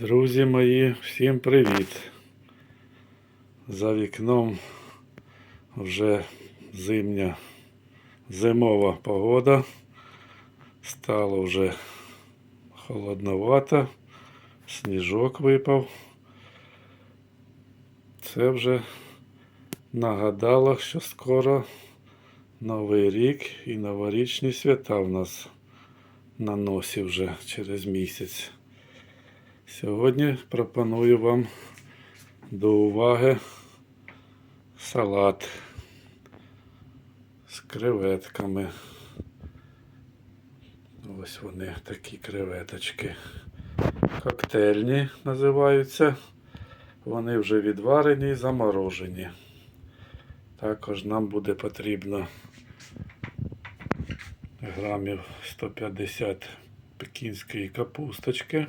Друзі мої, всім привіт! За вікном вже зимня зимова погода. Стало вже холодновато, сніжок випав. Це вже нагадало, що скоро Новий рік і новорічні свята в нас на носі вже через місяць. Сьогодні пропоную вам до уваги салат з креветками. Ось вони такі креветочки. Коктейльні називаються. Вони вже відварені і заморожені. Також нам буде потрібно грамів 150 пекінської капусточки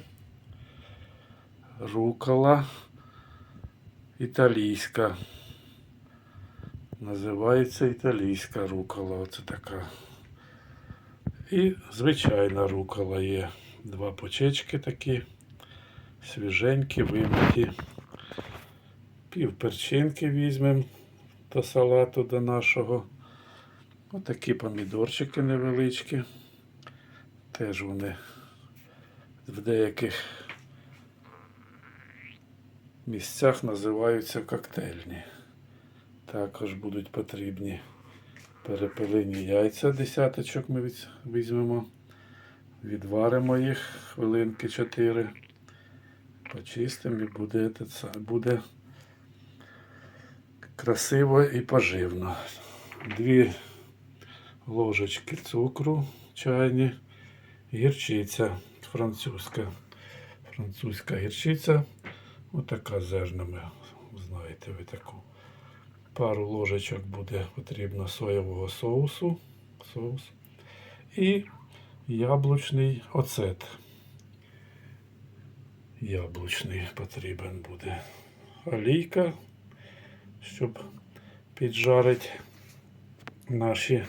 рукола італійська. Називається італійська рукола. Оце така. І звичайна рукола є. Два почечки такі, свіженькі, вимиті. Пів перчинки візьмемо до салату до нашого. Отакі помідорчики невеличкі. Теж вони в деяких місцях називаються коктейльні. Також будуть потрібні перепелині яйця, десяточок ми візьмемо, відваримо їх хвилинки 4, почистимо і буде, буде красиво і поживно. Дві ложечки цукру чайні, гірчиця французька. Французька гірчиця. Отака зернами, знаєте ви таку. Пару ложечок буде потрібно соєвого соусу. Соус. І яблучний оцет. Яблучний потрібен буде. Олійка, щоб піджарити наші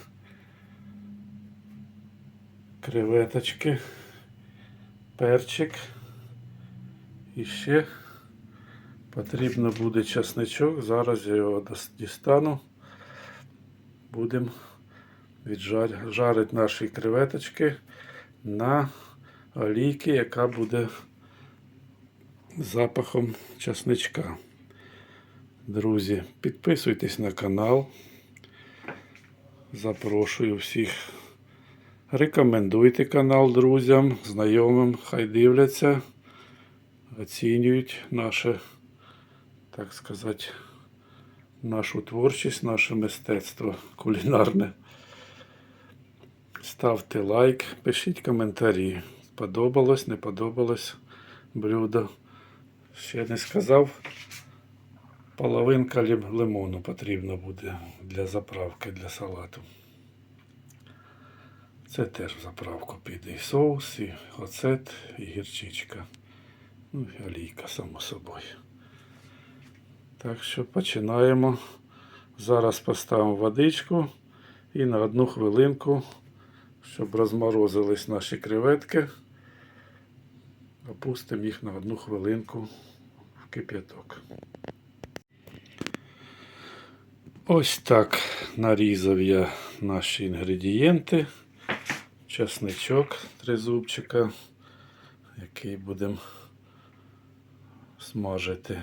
креветочки, перчик. І ще Потрібно буде часничок. Зараз я його дістану. Будемо віджарити наші креветочки на олійки, яка буде запахом часничка. Друзі, підписуйтесь на канал. Запрошую всіх. Рекомендуйте канал друзям, знайомим, хай дивляться, оцінюють наше так сказати, нашу творчість, наше мистецтво кулінарне. Ставте лайк, пишіть коментарі. Сподобалось, не подобалось блюдо. Ще не сказав. Половинка лимону потрібно буде для заправки для салату. Це теж в заправку піде і соус, і оцет, і гірчичка. Ну і олійка, само собою. Так що починаємо. Зараз поставимо водичку і на одну хвилинку, щоб розморозились наші креветки, опустимо їх на одну хвилинку в кип'яток. Ось так нарізав я наші інгредієнти. Часничок три зубчика, який будемо смажити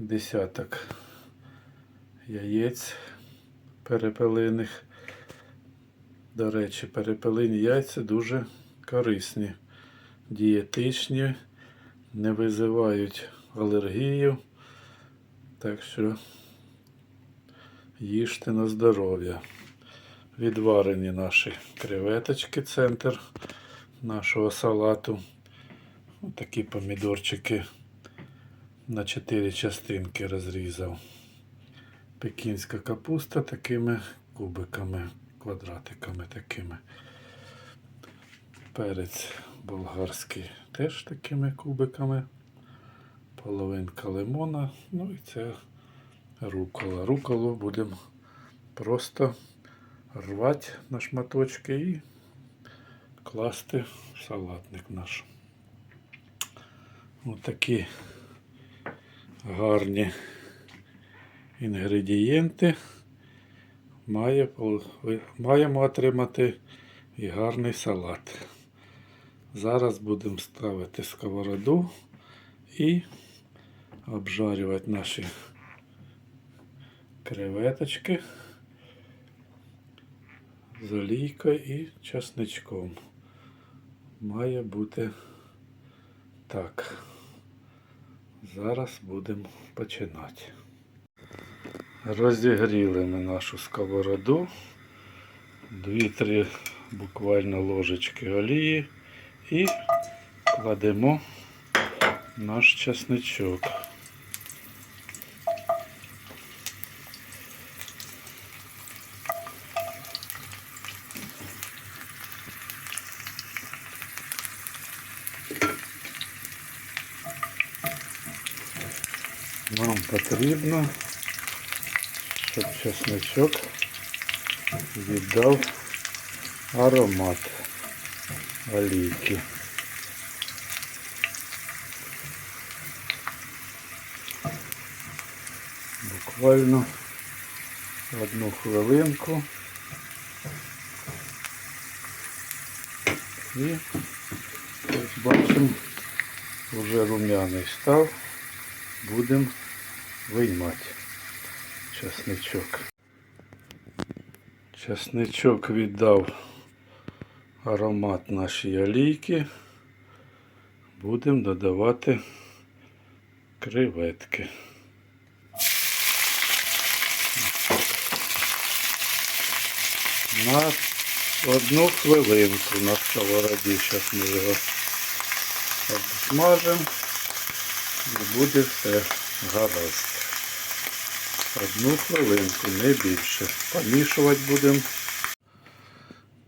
десяток яєць перепелиних. До речі, перепелині яйця дуже корисні, дієтичні, не визивають алергію. Так що їжте на здоров'я. Відварені наші креветочки, центр нашого салату. Ось такі помідорчики на 4 частинки розрізав. Пекінська капуста такими кубиками, квадратиками такими. Перець болгарський теж такими кубиками. Половинка лимона. Ну і це рукола. Руколу будемо просто рвати на шматочки і класти в салатник наш. Отакі гарні інгредієнти. Має, маємо отримати і гарний салат. Зараз будемо ставити сковороду і обжарювати наші креветочки з олійкою і часничком. Має бути так. Зараз будемо починати. Розігріли ми нашу сковороду. Дві-три буквально ложечки олії і кладемо наш часничок. Нам потрібно, щоб чесночок віддав аромат олійки. Буквально одну хвилинку. І бачимо, вже рум'яний став. Будемо виймати часничок. Часничок віддав аромат нашій олійки. Будемо додавати креветки. На одну хвилинку на сковороді. Зараз ми його обсмажимо і буде все гаразд. Одну хвилинку, не більше. Помішувати будемо.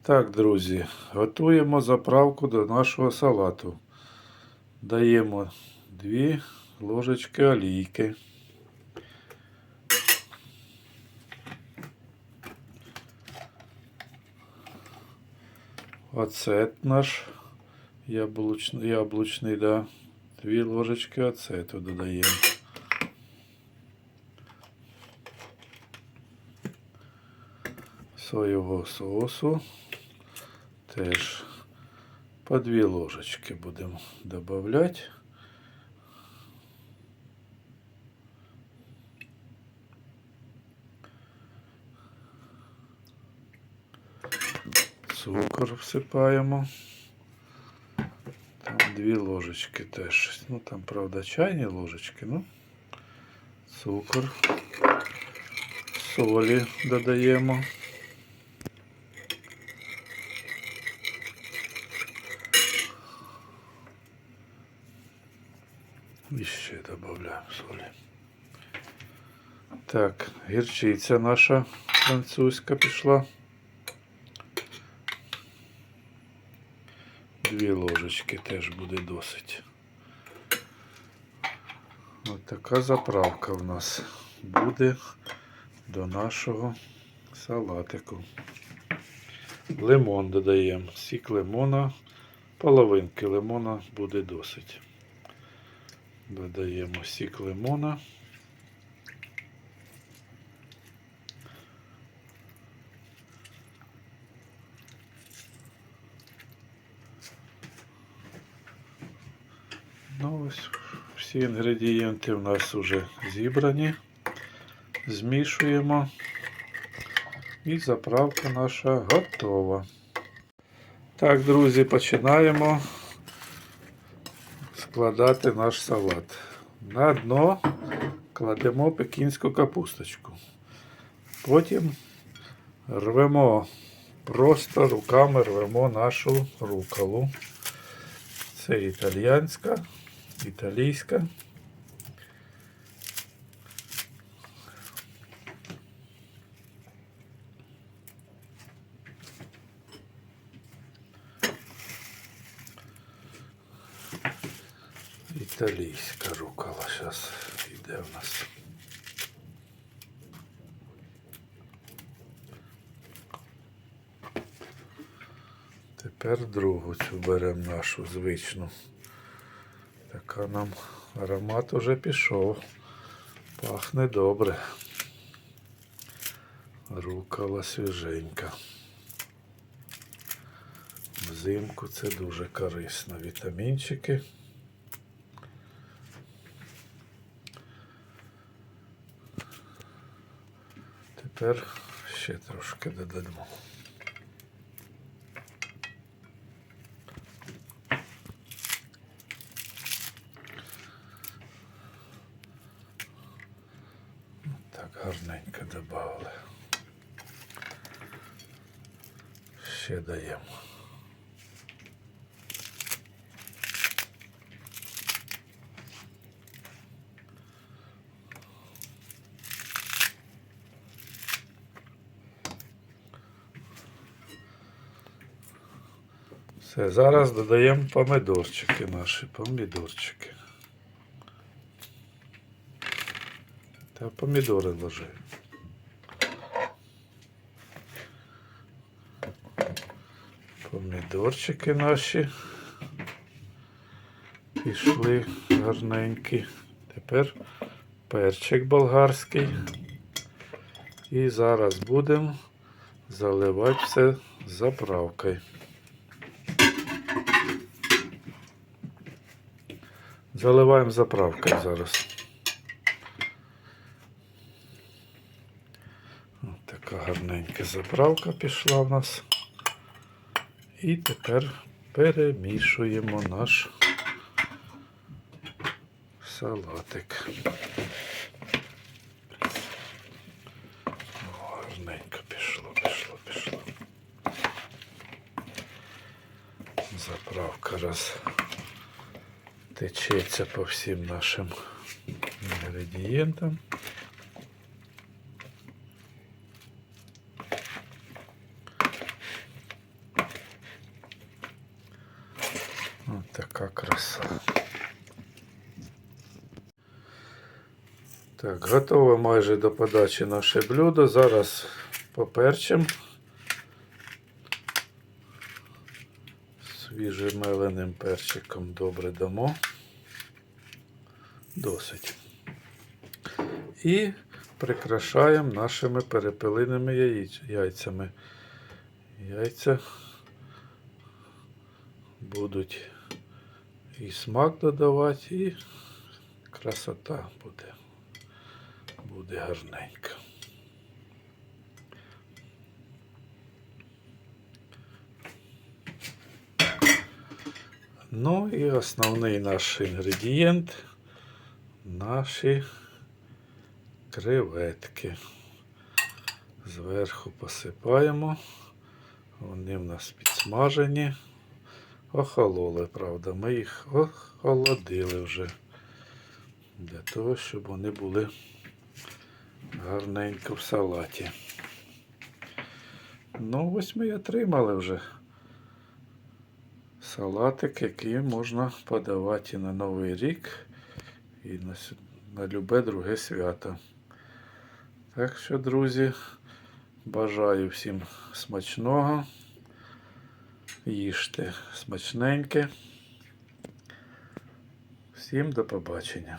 Так, друзі, готуємо заправку до нашого салату. Даємо 2 ложечки олійки. Оцет наш яблучний, яблучний, да. Дві ложечки оцету додаємо. Соєвого соусу теж по дві ложечки будемо додавати. Цукор всипаємо. Там дві ложечки теж. Ну там, правда, чайні ложечки, ну. Цукор. Солі додаємо. І ще додаємо солі. Так, гірчиця наша французька пішла. Дві ложечки теж буде досить. Ось така заправка в нас буде до нашого салатику. Лимон додаємо. Сік лимона, половинки лимона буде досить. Додаємо сік лимона. Ну ось всі інгредієнти у нас вже зібрані. Змішуємо. І заправка наша готова. Так, друзі, починаємо складати наш салат. На дно кладемо пекінську капусточку. Потім рвемо, просто руками рвемо нашу руколу. Це італіянська, італійська. Італійська рукола зараз йде в нас. Тепер другу цю беремо нашу звичну Така нам аромат уже пішов. Пахне добре. Рукола свіженька. Взимку це дуже корисно. Вітамінчики. Тепер ще трошки додамо. Так, гарненько додали. Ще даємо. Все, зараз додаємо помидорчики наші, помідорчики. Та помідори ложи. Помідорчики наші пішли гарненькі. Тепер перчик болгарський. І зараз будемо заливати все заправкою. Заливаємо заправкою зараз. От така гарненька заправка пішла в нас. І тепер перемішуємо наш салатик. Гарненько пішло, пішло, пішло. Заправка раз течеться по всім нашим інгредієнтам. Ось така краса. Так, готове майже до подачі наше блюдо. Зараз поперчим. Свіжемеленим перчиком добре дамо. Досить. І прикрашаємо нашими перепелиними яйцями. Яйця будуть і смак додавати, і красота буде. Буде гарненько. Ну і основний наш інгредієнт наші креветки. Зверху посипаємо. Вони в нас підсмажені. Охололи, правда. Ми їх охолодили вже. Для того, щоб вони були гарненько в салаті. Ну, ось ми і отримали вже салатик, який можна подавати і на Новий рік, і на, на любе друге свято. Так що, друзі, бажаю всім смачного. Їжте смачненьке. Всім до побачення.